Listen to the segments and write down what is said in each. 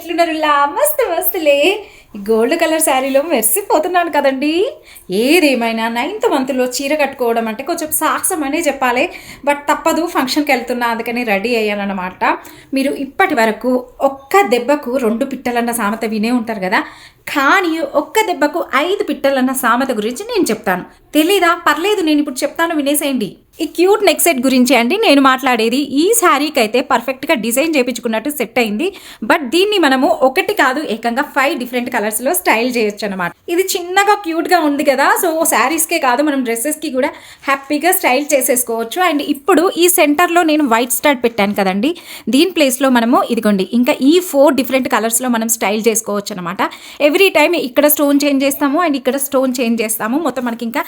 ఎట్లున్నారు ఇలా మస్తు మస్తులే. ఈ గోల్డ్ కలర్ శారీలో మెరిసిపోతున్నాను కదండి. ఏదేమైనా నైన్త్ మంత్లో చీర కట్టుకోవడం అంటే కొంచెం సాహసం అనే చెప్పాలి. బట్ తప్పదు ఫంక్షన్కి వెళ్తున్నా అందుకని రెడీ అయ్యానన్నమాట. మీరు ఇప్పటి వరకు ఒక్క దెబ్బకు రెండు పిట్టలన్న సామెత వినే ఉంటారు కదా. కానీ ఒక్క దెబ్బకు ఐదు పిట్టలన్న సామెత గురించి నేను చెప్తాను. తెలీదా? పర్లేదు నేను ఇప్పుడు చెప్తాను వినేసేయండి. ఈ క్యూట్ నెక్ సెట్ గురించి అండి నేను మాట్లాడేది. ఈ శారీకి అయితే పర్ఫెక్ట్గా డిజైన్ చేయించుకున్నట్టు సెట్ అయింది. బట్ దీన్ని మనము ఒకటి కాదు ఏకంగా ఫైవ్ డిఫరెంట్ కలర్స్లో స్టైల్ చేయొచ్చు అనమాట ఇది చిన్నగా క్యూట్గా ఉంది కదా సో శారీస్కే కాదు మనం డ్రెస్సెస్కి కూడా హ్యాపీగా స్టైల్ చేసేసుకోవచ్చు. అండ్ ఇప్పుడు ఈ సెంటర్లో నేను వైట్ స్టార్ట్ పెట్టాను కదండి దీని ప్లేస్లో మనము ఇదిగోండి ఇంకా ఈ ఫోర్ డిఫరెంట్ కలర్స్లో మనం స్టైల్ చేసుకోవచ్చు అనమాట ఎవ్రీ టైం ఇక్కడ స్టోన్ చేంజ్ చేస్తాము అండ్ ఇక్కడ స్టోన్ చేంజ్ చేస్తాము. మొత్తం మనకి ఇంకా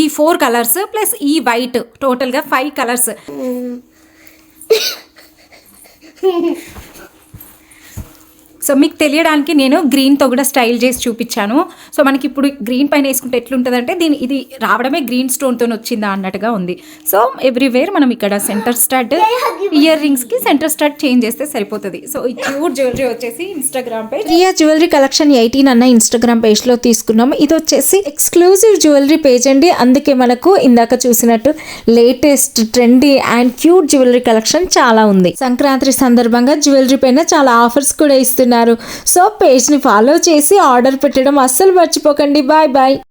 ఈ ఫోర్ కలర్స్ ప్లస్ ఈ వైట్ టోటల్గా ఫైవ్ కలర్స్. సో మీకు తెలియడానికి నేను గ్రీన్తో కూడా స్టైల్ చేసి చూపించాను. సో మనకి ఇప్పుడు గ్రీన్ పైన వేసుకుంటే ఎట్లుంటుందంటే దీని ఇది రావడమే గ్రీన్ స్టోన్తో వచ్చిందా అన్నట్టుగా ఉంది. సో ఎవ్రీవేర్ మనం ఇక్కడ సెంటర్ స్టార్ట్ ఇయర్ రింగ్స్కి సెంటర్ స్టార్ట్ చేంజ్ చేస్తే సరిపోతుంది. సో ఈ ప్యూర్ జ్యువెలరీ వచ్చేసి Instagram page Priya jewellery collection eighteen అన్న ఇన్స్టాగ్రామ్ పేజ్లో తీసుకున్నాం ఇది వచ్చేసి ఎక్స్క్లూజివ్ జ్యువెలరీ పేజ్ అండి. అందుకే మనకు ఇందాక చూసినట్టు latest trendy and cute jewellery collection చాలా ఉంది. సంక్రాంతి సందర్భంగా జ్యువెలరీ పైన చాలా ఆఫర్స్ కూడా ఇస్తున్నారు. సో పేజ్ని ఫాలో చేసి ఆర్డర్ పెట్టడం అస్సలు మర్చిపోకండి. Bye bye